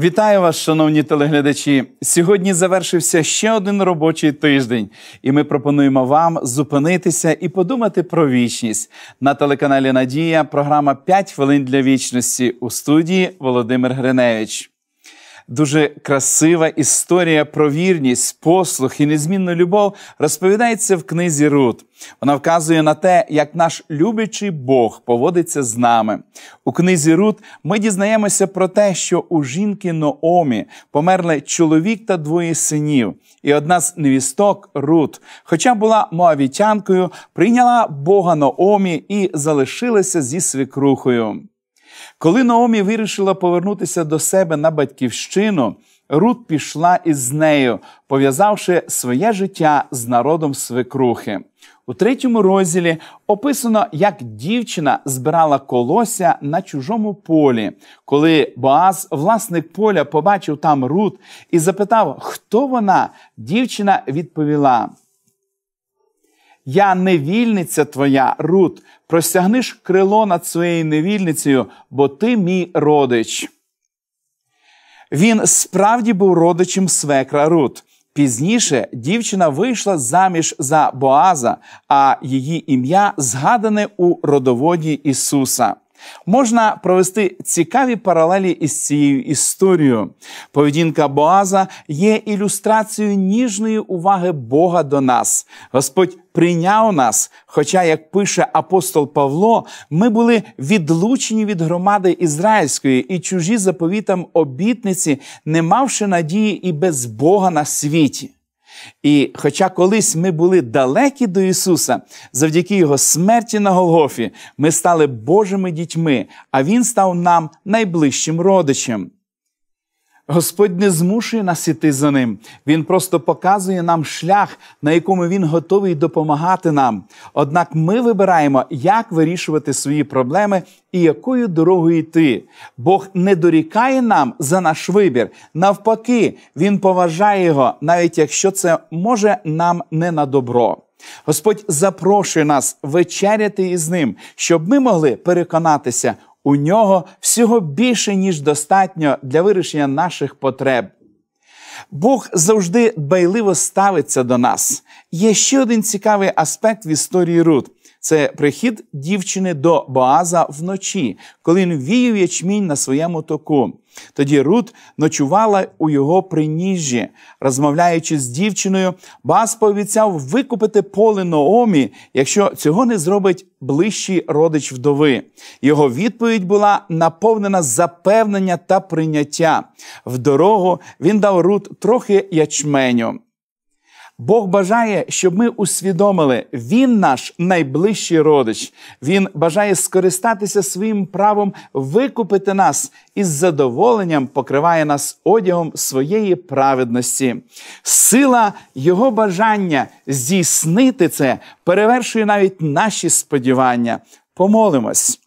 Вітаю вас, шановні телеглядачі. Сьогодні завершився ще один робочий тиждень, і ми пропонуємо вам зупинитися і подумати про вічність на телеканалі Надія. Програма «5 хвилин для вічності у студії Володимир Гриневич. Дуже красива історія про вірність, послух і незмінну любов розповідається в книзі Рут. Вона вказує на те, як наш любячий Бог поводиться з нами. У книзі Рут ми дізнаємося про те, що у жінки Ноомі померли чоловік та двоє синів, і одна з невісток Рут, хоча була моавітянкою, прийняла Бога Ноомі і залишилася зі свекрухою. Коли Наомі вирішила повернутися до себе на батьківщину, Рут пішла із нею, пов'язавши своє життя з народом свекрухи. У третьому розділі описано, як дівчина збирала колося на чужому полі, коли Боаз, власник поля, побачив там Рут і запитав, хто вона, дівчина відповіла. Я невільниця твоя, Рут, простягниш крило над своєю невільницею, бо ти мій родич. Він справді був родичем свекра Рут. Пізніше дівчина вийшла заміж за Боаза, а її ім'я згадане у родоводі Ісуса. Можна провести цікаві паралелі із цією історією. Поведінка Боаза є ілюстрацією ніжної уваги Бога до нас. Господь прийняв нас. Хоча, як пише апостол Павло, ми були відлучені від громади ізраїльської і чужі заповітам обітниці, не мавши надії і без Бога на світі. І хоча колись ми були далекі до Ісуса, завдяки Його смерті на Голгофі, ми стали Божими дітьми, а Він став нам найближчим родичем. Господь не змушує нас іти за ним. Він просто показує нам шлях, на якому він готовий допомагати нам. Однак ми вибираємо, як вирішувати свої проблеми і якою дорогою йти. Бог не дорікає нам за наш вибір. Навпаки, Він поважає його, навіть якщо це може нам не на добро. Господь запрошує нас вечеряти із ним, щоб ми могли переконатися. У нього всього більше, ніж достатньо для вирішення наших потреб. Бог завжди дбайливо ставиться до нас. Є ще один цікавий аспект в історії Рут. Це прихід дівчини до Боаза вночі, коли він віяв ячмінь на своєму току. Тоді Рут ночувала у його приніжжі. Розмовляючи з дівчиною, Бас пообіцяв викупити поле Наомі, якщо цього не зробить ближчий родич вдови. Його відповідь була наповнена запевнення та прийняття. В дорогу він дав Рут трохи ячменю. Бог бажає, щоб ми усвідомили, Він наш найближчий родич. Він бажає скористатися своїм правом викупити нас і з задоволенням покриває нас одягом своєї праведності. Сила Його бажання здійснити це перевершує навіть наші сподівання. Помолимось.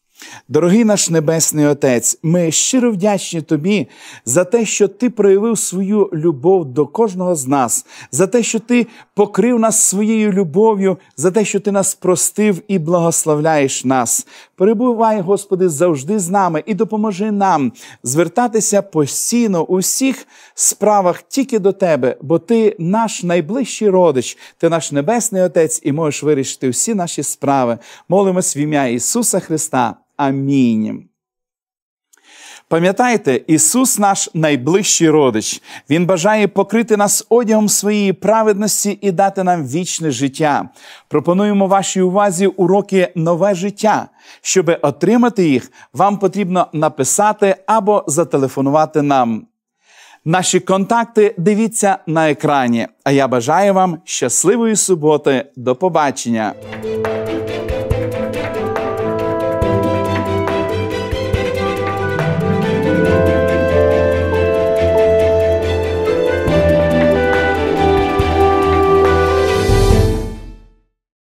Дорогий наш Небесний Отець, ми щиро вдячні Тобі за те, що Ти проявив свою любов до кожного з нас, за те, що Ти покрив нас своєю любов'ю, за те, що Ти нас простив і благословляєш нас. Перебувай, Господи, завжди з нами і допоможи нам звертатися постійно у всіх справах тільки до Тебе, бо Ти наш найближчий родич, Ти наш Небесний Отець, і можеш вирішити всі наші справи. Молимось в ім'я Ісуса Христа. Амінь. Пам'ятайте, Ісус наш найближчий родич. Він бажає покрити нас одягом своєї праведності і дати нам вічне життя. Пропонуємо вашій увазі уроки нове життя. Щоб отримати їх, вам потрібно написати або зателефонувати нам. Наші контакти дивіться на екрані. А я бажаю вам щасливої суботи. До побачення!